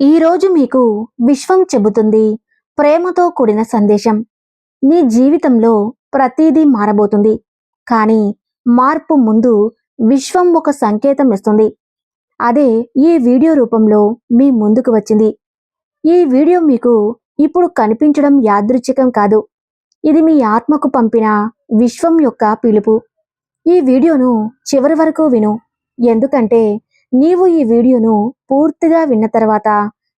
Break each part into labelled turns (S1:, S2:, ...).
S1: ఈరోజు మీకు విశ్వం చెబుతుంది ప్రేమతో కూడిన సందేశం. నీ జీవితంలో ప్రతిదీ మారబోతుంది. కానీ మార్పు ముందు విశ్వం ఒక సంకేతం ఇస్తుంది. అదే ఈ వీడియో రూపంలో మీ ముందుకు వచ్చింది. ఈ వీడియో మీకు ఇప్పుడు కనిపించడం యాదృచ్ఛికం కాదు. ఇది మీ ఆత్మకు పంపిన విశ్వం యొక్క పిలుపు. ఈ వీడియోను చివరి వరకు విను. ఎందుకంటే నీవు ఈ వీడియోను పూర్తిగా విన్న తర్వాత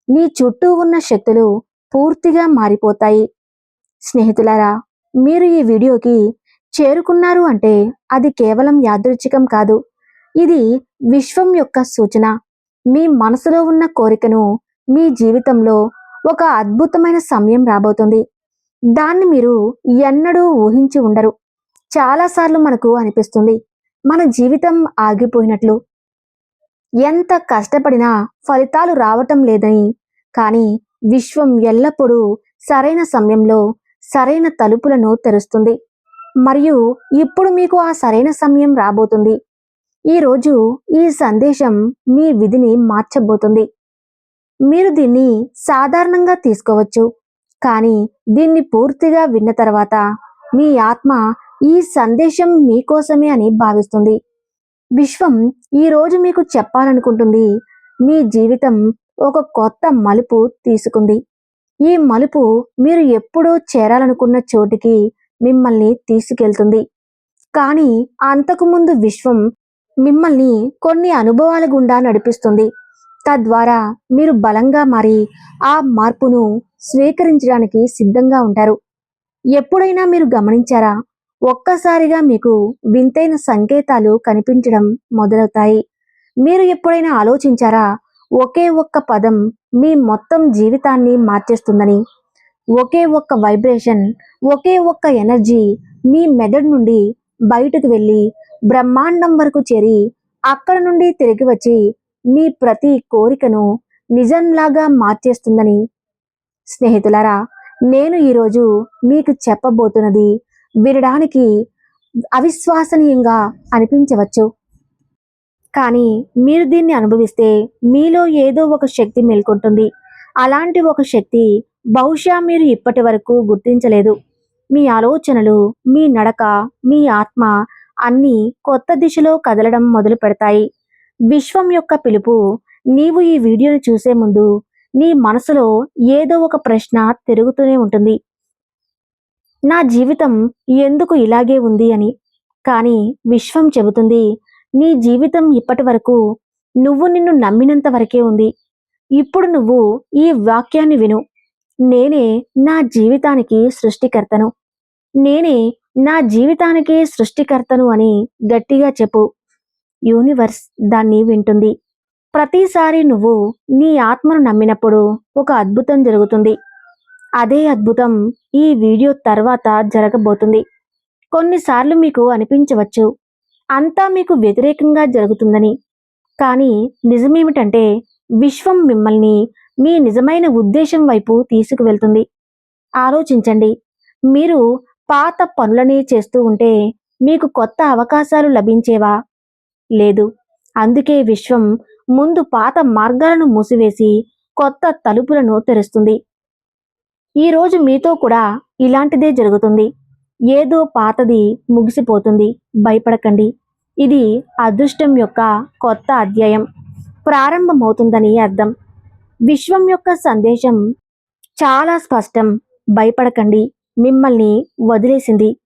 S1: నీ చుట్టూ ఉన్న శక్తులు పూర్తిగా మారిపోతాయి. స్నేహితులారా మీరు ఈ వీడియోకి చేరుకున్నారు అంటే అది కేవలం యాదృచ్ఛికం కాదు. ఇది విశ్వం యొక్క సూచన. మీ మనసులో ఉన్న కోరికను మీ జీవితంలో ఒక అద్భుతమైన సమయం రాబోతుంది. దాన్ని మీరు ఎన్నడూ ఊహించి ఉండరు. చాలాసార్లు మనకు అనిపిస్తుంది మన జీవితం ఆగిపోయినట్లు. ఎంత కష్టపడినా ఫలితాలు రావటం లేదని. కానీ విశ్వం ఎల్లప్పుడూ సరైన సమయంలో సరైన తలుపులను తెరుస్తుంది. మరియు ఇప్పుడు మీకు ఆ సరైన సమయం రాబోతుంది. ఈరోజు ఈ సందేశం మీ విధిని మార్చబోతుంది. మీరు దీన్ని సాధారణంగా తీసుకోవచ్చు. కానీ దీన్ని పూర్తిగా విన్న తర్వాత మీ ఆత్మ ఈ సందేశం మీకోసమే అని భావిస్తుంది. విశ్వం ఈరోజు మీకు చెప్పాలనుకుంటుంది. మీ జీవితం ఒక కొత్త మలుపు తీసుకుంది. ఈ మలుపు మీరు ఎప్పుడూ చేరాలనుకున్న చోటికి మిమ్మల్ని తీసుకెళ్తుంది. కానీ అంతకుముందు విశ్వం మిమ్మల్ని కొన్ని అనుభవాల గుండా నడిపిస్తుంది. తద్వారా మీరు బలంగా మారి ఆ మార్పును స్వీకరించడానికి సిద్ధంగా ఉంటారు. ఎప్పుడైనా మీరు గమనించారా? ఒక్కసారిగా మీకు వింతైన సంకేతాలు కనిపించడం మొదలవుతాయి. మీరు ఎప్పుడైనా ఆలోచించారా ఒకే ఒక్క పదం మీ మొత్తం జీవితాన్ని మార్చేస్తుందని? ఒకే ఒక్క వైబ్రేషన్ ఒకే ఒక్క ఎనర్జీ మీ మెదడు నుండి బయటకు వెళ్ళి బ్రహ్మాండం వరకు చేరి అక్కడ నుండి తిరిగి వచ్చి మీ ప్రతి కోరికను నిజంలాగా మార్చేస్తుందని? స్నేహితులారా నేను ఈరోజు మీకు చెప్పబోతున్నది వినడానికి అవిశ్వసనీయంగా అనిపించవచ్చు. కానీ మీరు దీన్ని అనుభవిస్తే మీలో ఏదో ఒక శక్తి మేల్కొంటుంది. అలాంటి ఒక శక్తి బహుశా మీరు ఇప్పటి వరకు గుర్తించలేదు. మీ ఆలోచనలు మీ నడక మీ ఆత్మ అన్నీ కొత్త దిశలో కదలడం మొదలు పెడతాయి. విశ్వం యొక్క పిలుపు నీవు ఈ వీడియోని చూసే ముందు నీ మనసులో ఏదో ఒక ప్రశ్న తిరుగుతూనే ఉంటుంది. నా జీవితం ఎందుకు ఇలాగే ఉంది అని. కానీ విశ్వం చెబుతుంది నీ జీవితం ఇప్పటి వరకు నువ్వు నిన్ను నమ్మినంత వరకే ఉంది. ఇప్పుడు నువ్వు ఈ వాక్యాన్ని విను. నేనే నా జీవితానికి సృష్టికర్తను. నేనే నా జీవితానికి సృష్టికర్తను అని గట్టిగా చెప్పు. యూనివర్స్ దాన్ని వింటుంది. ప్రతిసారి నువ్వు నీ ఆత్మను నమ్మినప్పుడు ఒక అద్భుతం జరుగుతుంది. అదే అద్భుతం. ఈ వీడియో తర్వాత జరగబోతుంది. కొన్నిసార్లు మీకు అనిపించవచ్చు. అంతా మీకు వ్యతిరేకంగా జరుగుతుందని. కానీ నిజమేమిటంటే విశ్వం మిమ్మల్ని మీ నిజమైన ఉద్దేశం వైపు తీసుకువెళ్తుంది. ఆలోచించండి. మీరు పాత పనులనే చేస్తూ ఉంటే మీకు కొత్త అవకాశాలు లభించేవా? లేదు. అందుకే విశ్వం ముందు పాత మార్గాలను మూసివేసి కొత్త తలుపులను తెరుస్తుంది. ఈరోజు మీతో కూడా ఇలాంటిదే జరుగుతుంది. ఏదో పాతది ముగిసిపోతుంది. భయపడకండి. ఇది అదృష్టం యొక్క కొత్త అధ్యాయం. ప్రారంభమవుతుందని అర్థం. విశ్వం యొక్క సందేశం చాలా స్పష్టం. భయపడకండి. మిమ్మల్ని వదిలేసింది.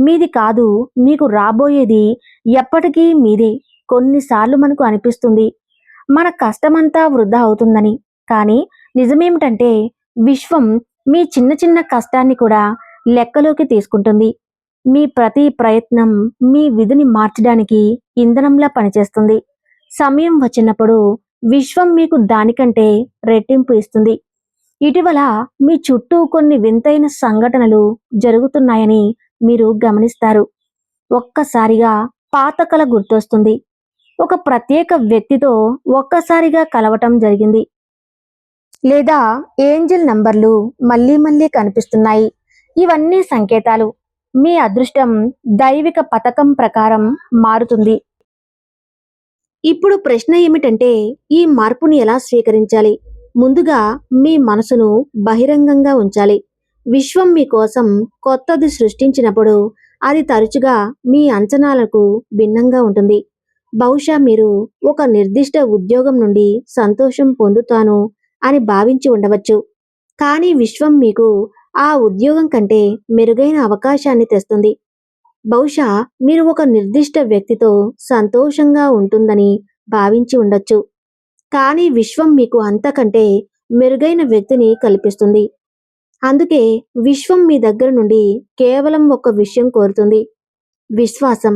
S1: మీది కాదు మీకు రాబోయేది ఎప్పటికీ మీదే. కొన్నిసార్లు మనకు అనిపిస్తుంది. మన కష్టమంతా వృధా అవుతుందని. కానీ నిజమేమిటంటే విశ్వం మీ చిన్న చిన్న కష్టాన్ని కూడా లెక్కలోకి తీసుకుంటుంది. మీ ప్రతి ప్రయత్నం మీ విధిని మార్చడానికి ఇంధనంలా పనిచేస్తుంది. సమయం వచ్చినప్పుడు విశ్వం మీకు దానికంటే రెట్టింపు ఇస్తుంది. ఇటీవల మీ చుట్టూ కొన్ని వింతైన సంఘటనలు జరుగుతున్నాయని మీరు గమనిస్తారు. ఒక్కసారిగా పాతకల గుర్తొస్తుంది. ఒక ప్రత్యేక వ్యక్తితో ఒక్కసారిగా కలవటం జరిగింది. లేదా ఏంజిల్ నంబర్లు మళ్ళీ మళ్ళీ కనిపిస్తున్నాయి. ఇవన్నీ సంకేతాలు. మీ అదృష్టం దైవిక పథకం ప్రకారం మారుతుంది. ఇప్పుడు ప్రశ్న ఏమిటంటే ఈ మార్పుని ఎలా స్వీకరించాలి? ముందుగా మీ మనసును బహిరంగంగా ఉంచాలి. విశ్వం మీకోసం కొత్తది సృష్టించినప్పుడు అది తరచుగా మీ అంచనాలకు భిన్నంగా ఉంటుంది. బహుశా మీరు ఒక నిర్దిష్ట ఉద్యోగం నుండి సంతోషం పొందుతాను అని భావించి ఉండవచ్చు. కానీ విశ్వం మీకు ఆ ఉద్యోగం కంటే మెరుగైన అవకాశాన్ని తెస్తుంది. బహుశా మీరు ఒక నిర్దిష్ట వ్యక్తితో సంతోషంగా ఉంటుందని భావించి ఉండొచ్చు. కానీ విశ్వం మీకు అంతకంటే మెరుగైన వ్యక్తిని కల్పిస్తుంది. అందుకే విశ్వం మీ దగ్గర నుండి కేవలం ఒక విషయం కోరుతుంది. విశ్వాసం.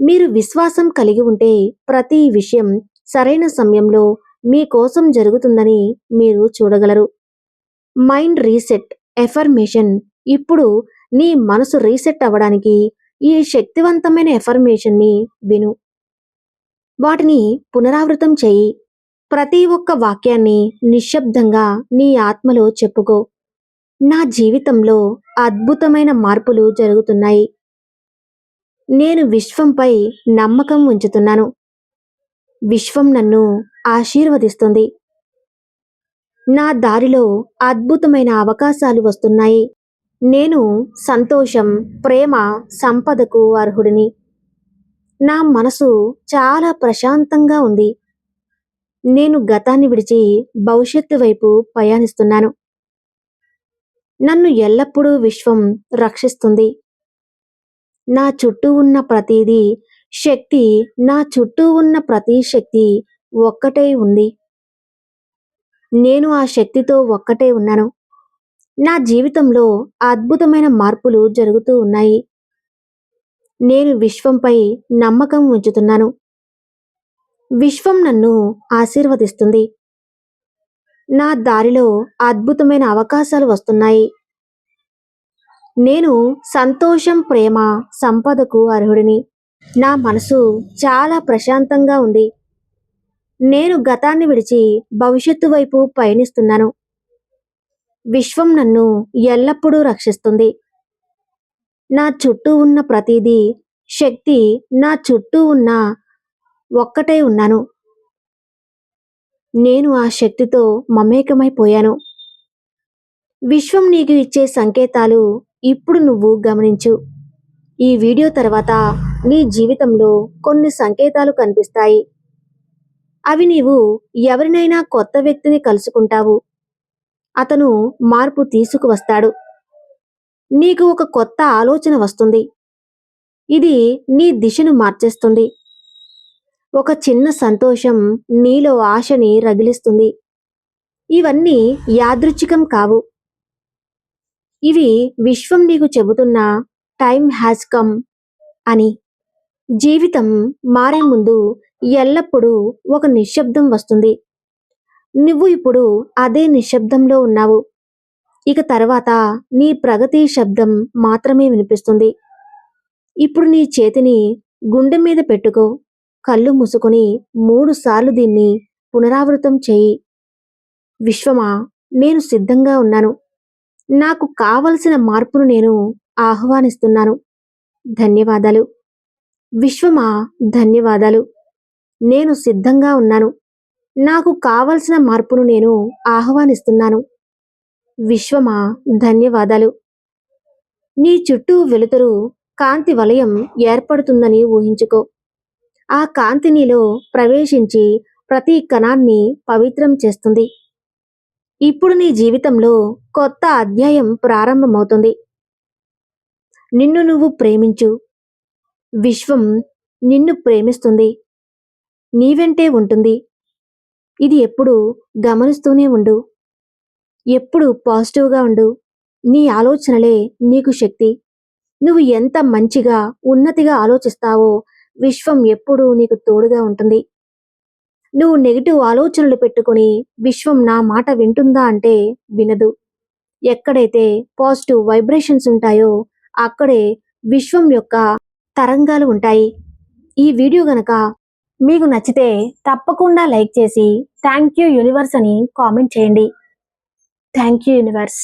S1: మీరు విశ్వాసం కలిగి ఉంటే ప్రతి విషయం సరైన సమయంలో మీ కోసం జరుగుతుందని మీరు చూడగలరు. Mind reset affirmation. ఇప్పుడు నీ మనసు రీసెట్ అవ్వడానికి ఈ శక్తివంతమైన ఎఫర్మేషన్ని విను. వాటిని పునరావృతం చేయి. ప్రతి ఒక్క వాక్యాన్ని నిశ్శబ్దంగా నీ ఆత్మలో చెప్పుకో. నా జీవితంలో అద్భుతమైన మార్పులు జరుగుతున్నాయి. నేను విశ్వంపై నమ్మకం ఉంచుతున్నాను. విశ్వం నన్ను ఆశీర్వదిస్తుంది. నా దారిలో అద్భుతమైన అవకాశాలు వస్తున్నాయి. నేను సంతోషం ప్రేమ సంపదకు అర్హుడిని. నా మనసు చాలా ప్రశాంతంగా ఉంది. నేను గతాన్ని విడిచి భవిష్యత్తు వైపు ప్రయాణిస్తున్నాను. నన్ను ఎల్లప్పుడూ విశ్వం రక్షిస్తుంది. నా చుట్టూ ఉన్న ప్రతిదీ శక్తి నా చుట్టూ ఉన్న ప్రతి శక్తి ఒక్కటే ఉంది. నేను ఆ శక్తితో ఒక్కటే ఉన్నాను. నా జీవితంలో అద్భుతమైన మార్పులు జరుగుతూ ఉన్నాయి. నేను విశ్వంపై నమ్మకం ఉంచుతున్నాను. విశ్వం నన్ను ఆశీర్వదిస్తుంది. నా దారిలో అద్భుతమైన అవకాశాలు వస్తున్నాయి. నేను సంతోషం ప్రేమ సంపదకు అర్హుడిని. నా మనసు చాలా ప్రశాంతంగా ఉంది. నేను గతాన్ని విడిచి భవిష్యత్తు వైపు పయనిస్తున్నాను. విశ్వం నన్ను ఎల్లప్పుడూ రక్షిస్తుంది. నా చుట్టూ ఉన్న ప్రతిదీ శక్తి నా చుట్టూ ఉన్న ఒక్కటే ఉన్నాను. నేను ఆ శక్తితో మమేకమైపోయాను విశ్వం నీకు ఇచ్చే సంకేతాలు ఇప్పుడు నువ్వు గమనించు. ఈ వీడియో తర్వాత నీ జీవితంలో కొన్ని సంకేతాలు కనిపిస్తాయి. అవి నీవు ఎవరినైనా కొత్త వ్యక్తిని కలుసుకుంటావు. అతను మార్పు తీసుకువస్తాడు. నీకు ఒక కొత్త ఆలోచన వస్తుంది. ఇది నీ దిశను మార్చేస్తుంది. ఒక చిన్న సంతోషం నీలో ఆశని రగిలిస్తుంది. ఇవన్నీ యాదృచ్ఛికం కావు. ఇవి విశ్వం నీకు చెబుతున్న టైం హ్యాస్ కమ్ అని. జీవితం మారే ముందు ఎల్లప్పుడూ ఒక నిశ్శబ్దం వస్తుంది. నువ్వు ఇప్పుడు అదే నిశ్శబ్దంలో ఉన్నావు. ఇక తర్వాత నీ ప్రగతి శబ్దం మాత్రమే వినిపిస్తుంది. ఇప్పుడు నీ చేతిని గుండె మీద పెట్టుకో. కళ్ళు మూసుకొని మూడు సార్లు దీన్ని పునరావృతం చేయి. విశ్వమా నేను సిద్ధంగా ఉన్నాను. నాకు కావలసిన మార్పును నేను ఆహ్వానిస్తున్నాను. ధన్యవాదాలు. విశ్వమా ధన్యవాదాలు. నేను సిద్ధంగా ఉన్నాను. నాకు కావలసిన మార్పును నేను ఆహ్వానిస్తున్నాను. విశ్వమా ధన్యవాదాలు. నీ చుట్టూ వెలుతురు కాంతి వలయం ఏర్పడుతుందని ఊహించుకో. ఆ కాంతి నీలో ప్రవేశించి ప్రతి కణాన్ని పవిత్రం చేస్తుంది. ఇప్పుడు నీ జీవితంలో కొత్త అధ్యాయం ప్రారంభమవుతుంది. నిన్ను నువ్వు ప్రేమించు. విశ్వం నిన్ను ప్రేమిస్తుంది. నీవెంటే ఉంటుంది? ఇది ఎప్పుడు గమనిస్తూనే ఉండు. ఎప్పుడు పాజిటివ్గా ఉండు. నీ ఆలోచనలే నీకు శక్తి. నువ్వు ఎంత మంచిగా ఉన్నతిగా ఆలోచిస్తావో విశ్వం ఎప్పుడూ నీకు తోడుగా ఉంటుంది. నువ్వు నెగిటివ్ ఆలోచనలు పెట్టుకుని విశ్వం నా మాట వింటుందా అంటే వినదు. ఎక్కడైతే పాజిటివ్ వైబ్రేషన్స్ ఉంటాయో అక్కడే విశ్వం యొక్క తరంగాలు ఉంటాయి. ఈ వీడియో గనక మీకు నచ్చితే తప్పకుండా లైక్ చేసి థ్యాంక్ యూ యూనివర్స్ అని కామెంట్ చేయండి. Thank you universe.